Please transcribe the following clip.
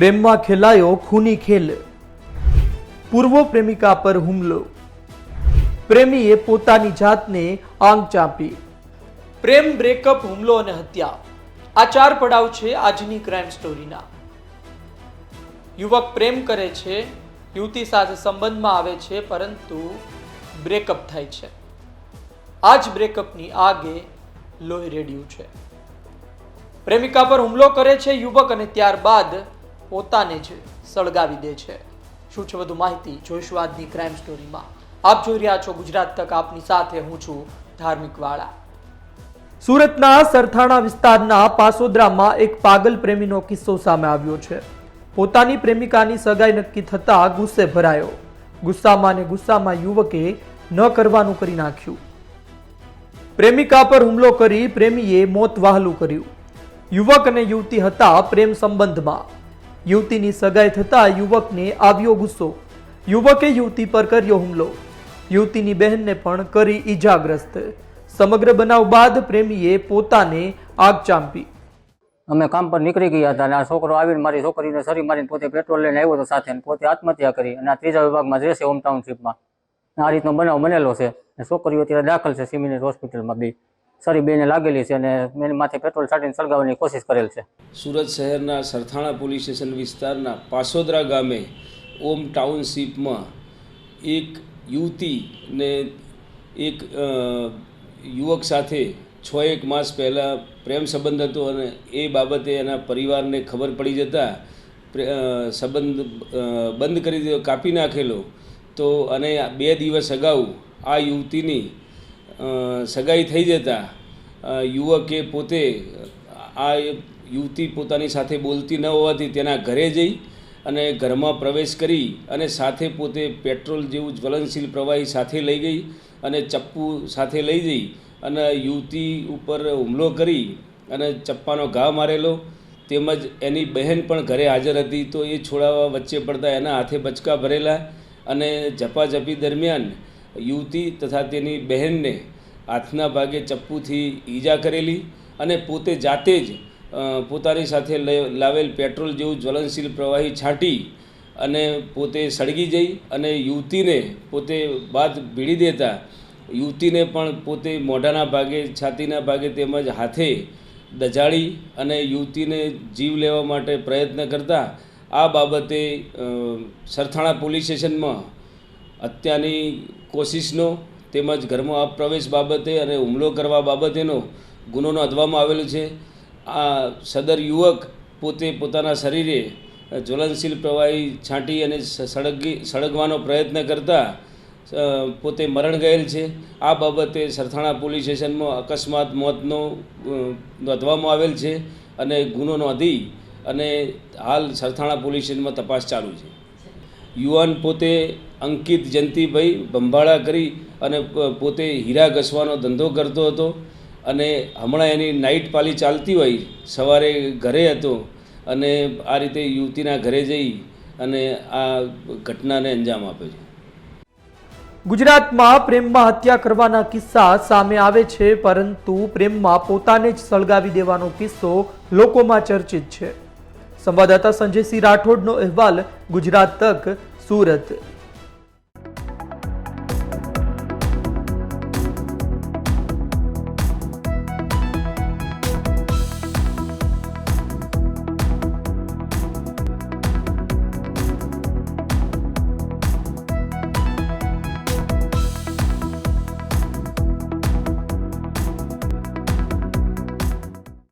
પ્રેમમાં ખેલાયો ખૂની ખેલ. પૂર્વ પ્રેમિકા પર હુમલો. પ્રેમીએ પોતાની જાતને આંગ ચાંપી. પ્રેમ બ્રેકઅપ હુમલો અને હત્યા. આ ચાર પડાવ છે આજની ક્રાઇમ સ્ટોરીના યુવક પ્રેમ કરે છે, યુવતી સાથે સંબંધમાં આવે છે, પરંતુ બ્રેકઅપ થાય છે. આ જ બ્રેકઅપની આગે લોહી રેડ્યું છે. પ્રેમિકા પર હુમલો કરે છે યુવક અને ત્યારબાદ પોતાને જ સળગાવી દે છે. શું છે વધુ માહિતી? જોઈશું આજની ક્રાઇમ સ્ટોરીમાં આપ જોઈ રહ્યા છો ગુજરાત તક. આપની સાથે હું છું ધાર્મિક વાળા. સુરતના સરથાણા વિસ્તારના પાસોદરામાં એક પાગલ પ્રેમીનો કિસ્સો સામે આવ્યો છે. પોતાની પ્રેમિકાની સગાઈ નક્કી થતા ગુસ્સે ભરાયો. ગુસ્સામાં ને ગુસ્સામાં યુવકે ન કરવાનું કરી નાખ્યું. પ્રેમિકા પર હુમલો કરી પ્રેમીએ મોત વહાલું કર્યું. યુવક અને યુવતી હતા પ્રેમ સંબંધમાં. યુવતીની સગાઈ થતાં યુવકને આવ્યો ગુસ્સો. યુવકે યુવતી પર કર્યો હુમલો. યુવતીની બહેનને પણ કરી ઈજાગ્રસ્ત. સમગ્ર બનાવ બાદ પ્રેમીએ પોતાને આગ ચાંપી. અમે કામ પર નીકળી ગયા હતા અને આ છોકરો આવીને મારી છોકરીને સરી મારીને પોતે પેટ્રોલ લઈને આવ્યો હતો સાથે પોતે આત્મહત્યા કરી અને આ ત્રીજા વિભાગમાં રહેશે હોમ ટાઉનશીપમાં. આ રીતનો બનાવ બનેલો છે. છોકરીઓ અત્યારે દાખલ છે સિમિનેટ હોસ્પિટલમાં બે. સરી બેને લાગેલી છે અને એની માથે પેટ્રોલ છાંટીને સળગાવવાની કોશિશ કરેલ છે. સુરત શહેરના સરથાણા પોલીસ સ્ટેશન વિસ્તારના પાસોદરા ગામે ઓમ ટાઉનશીપમાં એક યુવતીને એક યુવક સાથે છ એક માસ પહેલાં પ્રેમ સંબંધ હતો અને એ બાબતે એના પરિવારને ખબર પડી જતાં સંબંધ બંધ કરી દીધો, કાપી નાખેલો. તો અને બે દિવસ અગાઉ આ યુવતીની સગાઈ થઈ જતાં યુવકે પોતે આ યુવતી પોતાની સાથે બોલતી ન હોવાથી તેના ઘરે જઈ અને ઘરમાં પ્રવેશ કરી અને સાથે પોતે પેટ્રોલ જેવું જ્વલનશીલ પ્રવાહી સાથે લઈ ગઈ અને ચપ્પુ સાથે લઈ જઈ અને યુવતી ઉપર હુમલો કરી અને ચપ્પાનો ઘા મારેલો. તેમજ એની બહેન પણ ઘરે હાજર હતી તો એ છોડાવવા વચ્ચે પડતા એના હાથે બચકા ભરેલા અને ઝપાઝપી દરમિયાન યુવતી તથા તેની બહેનને હાથના ભાગે ચપ્પુથી ઈજા કરેલી અને પોતે જાતે જ પોતાની સાથે લાવેલ પેટ્રોલ જેવું જ્વલનશીલ પ્રવાહી છાંટી અને પોતે સળગી જઈ અને યુવતીને પોતે બાદ ભીડી દેતા. યુવતીને પણ પોતે મોઢાના ભાગે, છાતીના ભાગે તેમજ હાથે દજાડી અને યુવતીને જીવ લેવા માટે પ્રયત્ન કરતા. આ બાબતે સરથાણા પોલીસ સ્ટેશનમાં હત્યાની કોશિશનો તેમજ ઘરમાં પ્રવેશ બાબતે અને હુમલો કરવા બાબતેનો ગુનો નોંધવામાં આવેલો છે. આ સદર યુવક પોતે પોતાના શરીરે જ્વલનશીલ પ્રવાહી છાંટી અને સળગી, સળગવાનો પ્રયત્ન કરતા પોતે મરણ ગયેલ છે. આ બાબતે સરથાણા પોલીસ સ્ટેશનમાં અકસ્માત મોતનો નોંધવામાં આવેલ છે અને ગુનો નોંધી અને હાલ સરથાણા પોલીસ સ્ટેશનમાં તપાસ ચાલુ છે. યુવાન પોતે અંકિત જયંતિભાઈ બંબાળા કરી અને પોતે હીરા ઘસવાનો ધંધો કરતો હતો અને હમણાં એની નાઇટ પાલી ચાલતી હોય, સવારે ઘરે હતો અને આ રીતે યુવતીના ઘરે જઈ અને આ ઘટનાને અંજામ આપે છે. ગુજરાતમાં પ્રેમમાં હત્યા કરવાના કિસ્સા સામે આવે છે, પરંતુ પ્રેમમાં પોતાને જ સળગાવી દેવાનો કિસ્સો લોકોમાં ચર્ચિત છે. સંવાદદાતા સંજયસિંહ રાઠોડનો અહેવાલ ગુજરાત તક સુરત.